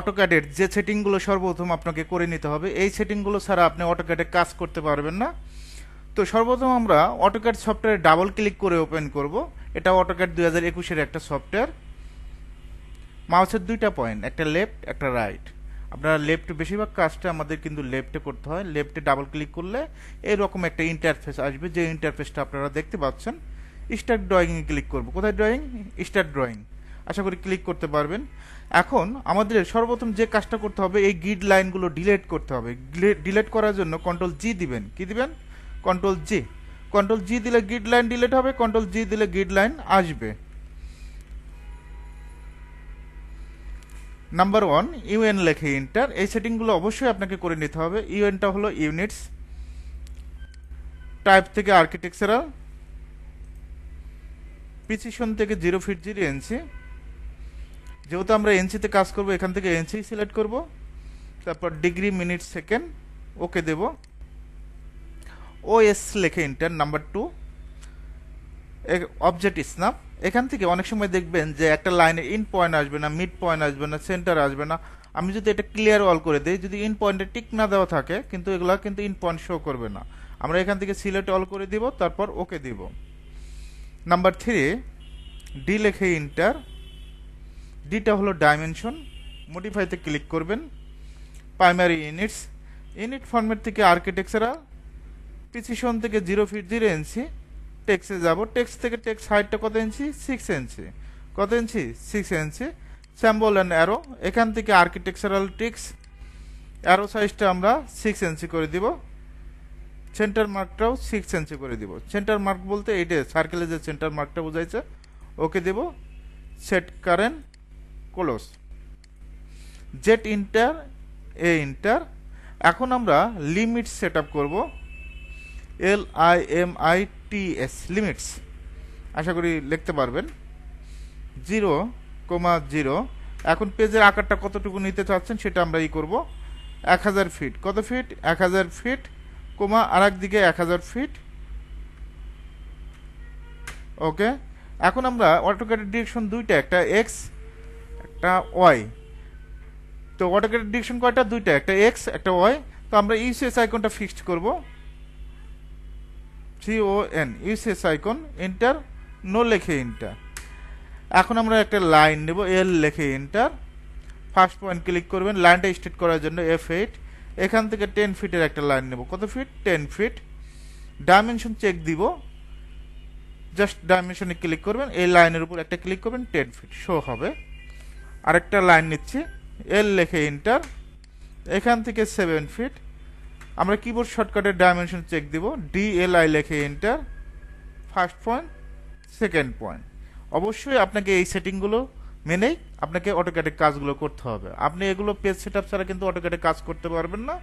অটোক্যাডের যে সেটিংগুলো সর্বপ্রথম আপনাকে করে নিতে হবে, এই সেটিংগুলো ছাড়া আপনি অটোক্যাডে কাজ করতে পারবেন না। তো সর্বপ্রথম আমরা অটোক্যাড সফটওয়্যারে ডাবল ক্লিক করে ওপেন করব। এটা অটোক্যাড দুই হাজার একুশের একটা সফটওয়্যার। মাউসের দুইটা পয়েন্ট, একটা লেফট, একটা রাইট। আপনারা লেফট বেশিরভাগ কাজটা আমাদের কিন্তু লেফটে করতে হয়। লেফটে ডাবল ক্লিক করলে এরকম একটা ইন্টারফেস আসবে। যে ইন্টারফেসটা আপনারা দেখতে পাচ্ছেন, স্টার্ট ড্রয়িংয়ে ক্লিক করব। কোথায় ড্রয়িং? Start drawing. আশা করি ক্লিক করতে পারবেন। এখন আমাদের সর্বপ্রথম যে কাজটা করতে হবে, এই গিড লাইনগুলো ডিলেট করতে হবে। ডিলেট করার জন্য কন্ট্রোল জি দিবেন। কি দিবেন? কন্ট্রোল জি কন্ট্রোল জি দিলে গিড লাইন ডিলেট হবে কন্ট্রোল জি দিলে গিড লাইন আসবে। নাম্বার ওয়ান ইউএন লেখে ইন্টার এই সেটিংগুলো অবশ্যই আপনাকে করে নিতে হবে। ইউএনটা হলো ইউনিটস টাইপ থেকে আর্কিটেকচারাল প্রিসিশন থেকে জিরো ফিট জিরো এনসি যেহেতু আমরা এনসিতে কাজ করব, এখান থেকে এনসি সিলেক্ট করব। তারপর ডিগ্রি মিনিট সেকেন্ড ওকে দেব। ওএস লেখে enter number two object snap এখান থেকে অনেক সময় দেখবেন যে একটা লাইনে ইন পয়েন্ট আসবে না মিড পয়েন্ট আসবে না সেন্টার আসবে না। আমি যদি এটা ক্লিয়ার অল করে দিই, যদি ইন পয়েন্টে টিক না দেওয়া থাকে, কিন্তু এগুলো কিন্তু ইন পয়েন্ট শো করবে না। আমরা এখান থেকে সিলেক্ট অল করে দিব, তারপর ওকে দিব। নাম্বার থ্রি ডি লেখে ইন্টার ডিটা হলো ডাইমেনশন মডিফাইতে ক্লিক করবেন। প্রাইমারি ইউনিটস ইউনিট ফর্মেট থেকে আর্কিটেকচারাল প্রিসিশন থেকে জিরো ফিট জিরো ইঞ্চি টেক্সে যাব। টেক্স থেকে টেক্স হাইটটা কত ইঞ্চি সিক্স ইঞ্চি কত inch six inch symbol and arrow এখান থেকে আর্কিটেকচারাল টেক্স অ্যারো সাইজটা আমরা সিক্স ইঞ্চি করে দিব। সেন্টার মার্কটাও সিক্স ইঞ্চি করে দিব। সেন্টার মার্ক বলতে এইটা সার্কেলে যে সেন্টার মার্কটা বোঝাইছে, ওকে দেব। Set current close jet enter A enter এখন আমরা লিমিট সেট আপ করব। L I M I T S limits আশা করি লিখতে পারবেন। Zero, comma zero. এখন পেজের আকারটা কতটুকু নিতে চাচ্ছেন সেটা আমরা ই করব। এক হাজার ফিট কত ফিট এক হাজার ফিট কোমা আর দিকে এক হাজার ফিট ওকে এখন আমরা অটোক্যাটের ডিরেকশন দুইটা, একটা এক্স একটা ওয়াই। তো অটোক্যাটের ডিরেকশন কয়টা? দুইটা, একটা এক্স একটা ওয়াই তো আমরা ইউসিএস আইকনটা ফিক্সড করব। C O N UCS icon enter no লেখে এন্টার এখন আমরা একটা লাইন নেব এল লেখে এন্টার ফার্স্ট পয়েন্ট ক্লিক করবেন লাইনটা স্ট্রেট করার জন্য এফ এইট এখান থেকে টেন ফিটের একটা লাইন নেব। কত feet ten feet dimension check দিব। জাস্ট ডাইমেনশনে ক্লিক করবেন, এই লাইনের উপর একটা ক্লিক করবেন টেন ফিট শো হবে। আরেকটা লাইন নিচ্ছি। এল লেখে ইন্টার এখান থেকে সেভেন ফিট আমরা কিবোর্ড শর্টকাটের ডাইমেনশন চেক দিব। আই লেখে enter first point second point অবশ্যই আপনাকে এই সেটিংগুলো মেনেই আপনাকে অটোক্যাটের কাজগুলো করতে হবে। আপনি এগুলো পেজ সেট আপ ছাড়া কিন্তু অটোক্যাটে কাজ করতে পারবেন না।